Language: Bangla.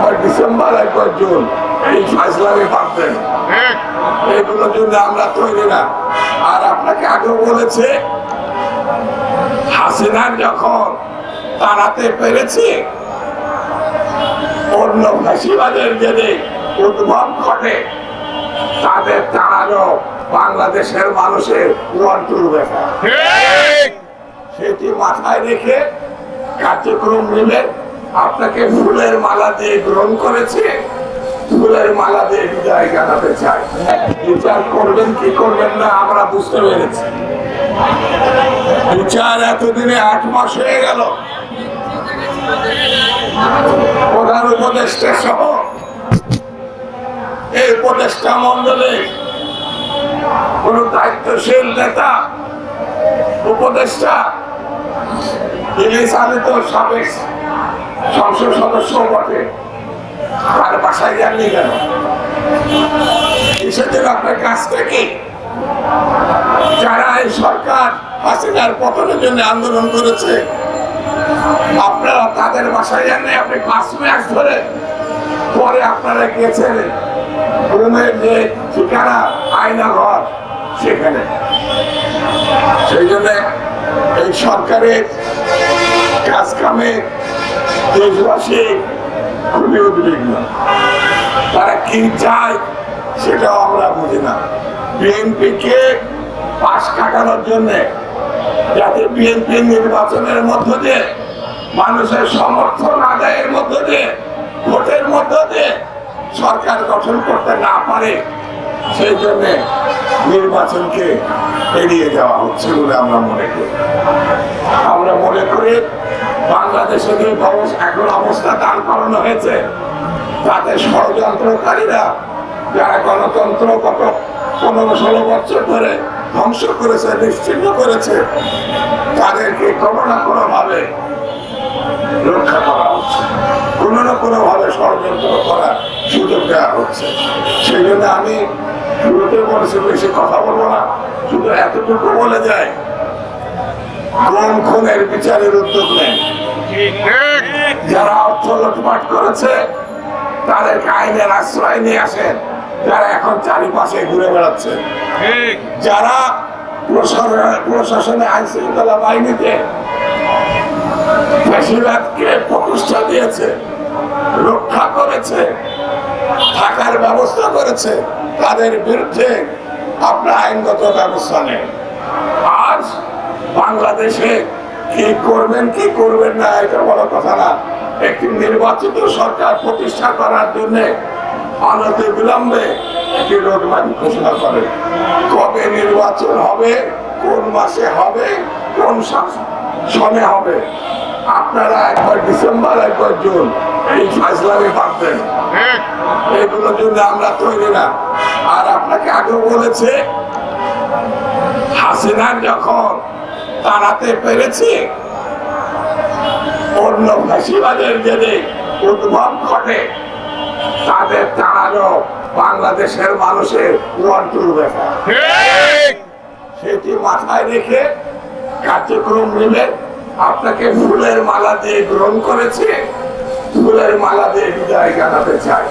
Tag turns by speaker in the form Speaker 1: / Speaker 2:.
Speaker 1: একবার ডিসেম্বর একবার জুন। এই ফাইসলামে পারতেন এগুলোর জন্য আমরা তৈরি না। আর আপনাকে আগেও বলেছে হাসিনার যখন তাড়াতে পেরেছি অন্য ফাঁসিবাদের জেনে উদ্ভব ঘটে তাদের তাড়ানো বাংলাদেশের মানুষের ওয়ান্টুর ব্যাপার। সেটি মাথায় রেখে কার্যক্রম নিলে আপনাকে ফুলের মালা দিয়ে গ্রহণ করেছে। ফুলের মালা দিয়ে বিদায় জানাতে চাই। বিচার করবেন কি করবেন না, আমরা বুঝতে পেরেছি। বিচার এতদিনে আট মাস হয়ে গেল। প্রধান উপদেষ্টা সহ এই উপদেষ্টা মন্ডলে কোন দায়িত্বশীল নেতা, উপদেষ্টা আলী সাবেক সংসদ সদস্য বটে। আর বাসায় যাননি কেন? কিসের জন্য আপনার কাজটা কি? যারা এই সরকার হাসিনার পতনের জন্য আন্দোলন করেছে, আপনারা তাদের বাসায় যাননি আপনি পাঁচ ম্যাচ ধরে পরে আপনারা গিয়েছেন রুমের যে ঠিকানা, আয়না ঘর সেখানে। সেই জন্য এই সরকারের কাজ কামে দেশবাসী খুবই উদ্বিগ্ন তারা কি চায় সেটাও আমরা বুঝি না। বিএনপিকে পাশ কাটানোর জন্য, যাতে বিএনপি নির্বাচনের মধ্য দিয়ে, মানুষের সমর্থন আদায়ের মধ্য দিয়ে, ভোটের মধ্য দিয়ে সরকার গঠন করতে না পারে, সেই জন্য নির্বাচনকে এড়িয়ে যাওয়া হচ্ছে বলে আমরা মনে করি। আমরা মনে করি বাংলাদেশে যে এখন অবস্থা দান করানো হয়েছে। তাতে ষড়যন্ত্রকারীরা যারা গণতন্ত্র গত পনেরো ষোলো বছর ধরে ধ্বংস করেছে, নিশ্চিন্ন করেছে, তাদেরকে কোনো না কোনো ভাবে রক্ষা করা হচ্ছে। কোনো না কোনো ভাবে ষড়যন্ত্র করার সুযোগ দেওয়া হচ্ছে। সেই জন্য আমি শুরুতে বলেছি, বেশি কথা বলব না। শুধু এতটুকু বলে যায় কোন খুনের বিচারের উদ্যোগ নেন। যারা অর্থ লুটপাট করেছে তাদেরকে আইনের আশ্রয় নিয়ে আসেন। যারা এখন চারিপাশে ঘুরে বেড়াচ্ছে। যারা প্রশাসনে আইন শৃঙ্খলা বাহিনীতে বেশিরভাগকে প্রতিষ্ঠা দিয়েছে, রক্ষা করেছে, থাকার ব্যবস্থা করেছে, তাদের বিরুদ্ধে আপনার আইনগত ব্যবস্থা নেই আজ বাংলাদেশে কি করবেন কি করবেন না এটা বড় কথা না। একটি নির্বাচিত সরকার প্রতিষ্ঠা করার জন্য অনতি বিলম্বে একটি রোডম্যাপ ঘোষণা করেন। কবে নির্বাচন হবে কোন মাসে হবে কোন সনে হবে? আপনারা একবার ডিসেম্বর একবার জুন এই ফাইসলামে পারতেন এগুলোর জন্য আমরা তৈরি না। আর আপনাকে আগেও বলেছে হাসিনার যখন তাড়াতে পেরেছি অন্য ফাঁসিবাদের জেনে উদ্ভব ঘটে তাদের তাড়ানো বাংলাদেশের মানুষের ওয়ান্টুর ব্যাপার। সেটি মাথায় রেখে কার্যক্রম নিলে আপনাকে ফুলের মালা দিয়ে গ্রহণ করেছে ফুলের মালা দিয়ে বিদায় জানাতে চাই।